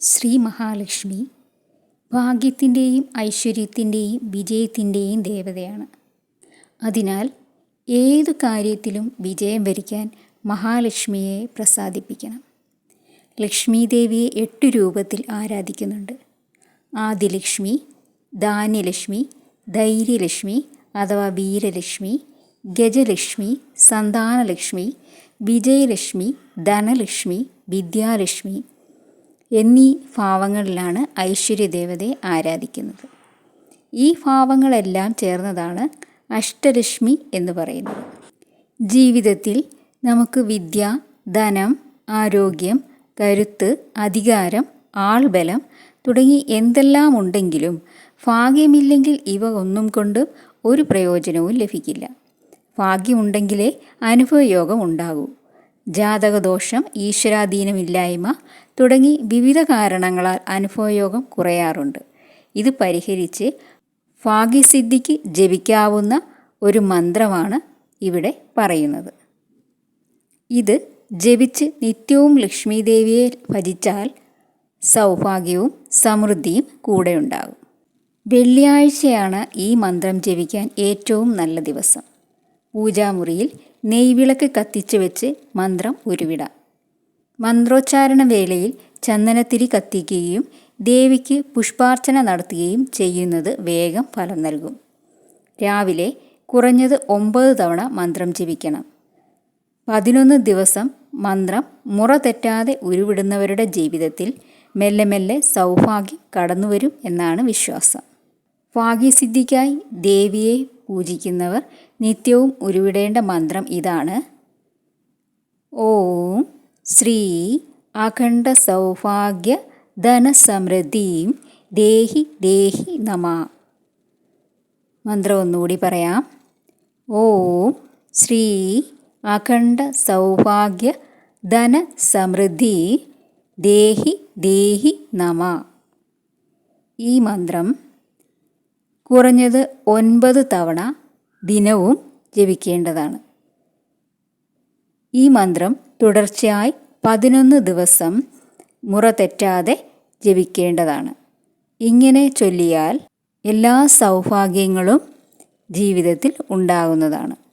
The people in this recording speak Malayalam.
ശ്രീ മഹാലക്ഷ്മി ഭാഗ്യത്തിന്റെയും ഐശ്വര്യത്തിന്റെയും വിജയത്തിന്റെയും ദേവതയാണ്. അതിനാൽ ഏതു കാര്യത്തിലും വിജയം വരിക്കാൻ മഹാലക്ഷ്മിയെ പ്രസാദിപ്പിക്കണം. ലക്ഷ്മി ദേവിയെ എട്ട് രൂപത്തിൽ ആരാധിക്കുന്നുണ്ട്. ആദിലക്ഷ്മി ധാന്യലക്ഷ്മി ധൈര്യലക്ഷ്മി അഥവാ വീരലക്ഷ്മി ഗജലക്ഷ്മി സന്താനലക്ഷ്മി വിജയലക്ഷ്മി ധനലക്ഷ്മി വിദ്യാലക്ഷ്മി എന്നീ ഭാവങ്ങളിലാണ് ഐശ്വര്യദേവതയെ ആരാധിക്കുന്നത്. ഈ ഭാവങ്ങളെല്ലാം ചേർന്നതാണ് അഷ്ടലക്ഷ്മി എന്ന് പറയുന്നത്. ജീവിതത്തിൽ നമുക്ക് വിദ്യ ധനം ആരോഗ്യം കരുത്ത് അധികാരം ആൾബലം തുടങ്ങി എന്തെല്ലാം ഉണ്ടെങ്കിലും ഭാഗ്യമില്ലെങ്കിൽ ഇവ ഒന്നും കൊണ്ട് ഒരു പ്രയോജനവും ലഭിക്കില്ല. ഭാഗ്യമുണ്ടെങ്കിലേ അനുഭവയോഗം ഉണ്ടാകൂ. ജാതകദോഷം ഈശ്വരാധീനമില്ലായ്മ തുടങ്ങി വിവിധ കാരണങ്ങളാൽ അനുഭവയോഗം കുറയാറുണ്ട്. ഇത് പരിഹരിച്ച് ഭാഗ്യസിദ്ധിക്ക് ജപിക്കാവുന്ന ഒരു മന്ത്രമാണ് ഇവിടെ പറയുന്നത്. ഇത് ജപിച്ച് നിത്യവും ലക്ഷ്മീദേവിയെ ഭജിച്ചാൽ സൗഭാഗ്യവും സമൃദ്ധിയും കൂടെ ഉണ്ടാകും. വെള്ളിയാഴ്ചയാണ് ഈ മന്ത്രം ജപിക്കാൻ ഏറ്റവും നല്ല ദിവസം. പൂജാമുറിയിൽ നെയ്വിളക്ക് കത്തിച്ചു വെച്ച് മന്ത്രം ഉരുവിടാം. മന്ത്രോച്ചാരണ വേളയിൽ ചന്ദനത്തിരി കത്തിക്കുകയും ദേവിക്ക് പുഷ്പാർച്ചന നടത്തുകയും ചെയ്യുന്നത് വേഗം ഫലം നൽകും. രാവിലെ കുറഞ്ഞത് ഒമ്പത് തവണ മന്ത്രം ജപിക്കണം. പതിനൊന്ന് ദിവസം മന്ത്രം മുറ തെറ്റാതെ ഉരുവിടുന്നവരുടെ ജീവിതത്തിൽ മെല്ലെ മെല്ലെ സൗഭാഗ്യം കടന്നുവരും എന്നാണ് വിശ്വാസം. ഭാഗ്യസിദ്ധിക്കായി ദേവിയെ പൂജിക്കുന്നവർ നിത്യവും ഉരുവിടേണ്ട മന്ത്രം ഇതാണ്. ഓം ശ്രീ അഖണ്ഡ സൗഭാഗ്യ ധനസമൃദ്ധിയും ദേഹി ദേഹി നമ. മന്ത്രം ഒന്നുകൂടി പറയാം. ഓം ശ്രീ അഖണ്ഡ സൗഭാഗ്യ ധനസമൃദ്ധി ദേഹി ദേഹി നമ. ഈ മന്ത്രം കുറഞ്ഞത് ഒൻപത് തവണ ദിനവും ജപിക്കേണ്ടതാണ്. ഈ മന്ത്രം തുടർച്ചയായി പതിനൊന്ന് ദിവസം മുറ തെറ്റാതെ ജപിക്കേണ്ടതാണ്. ഇങ്ങനെ ചൊല്ലിയാൽ എല്ലാ സൗഭാഗ്യങ്ങളും ജീവിതത്തിൽ ഉണ്ടാകുന്നതാണ്.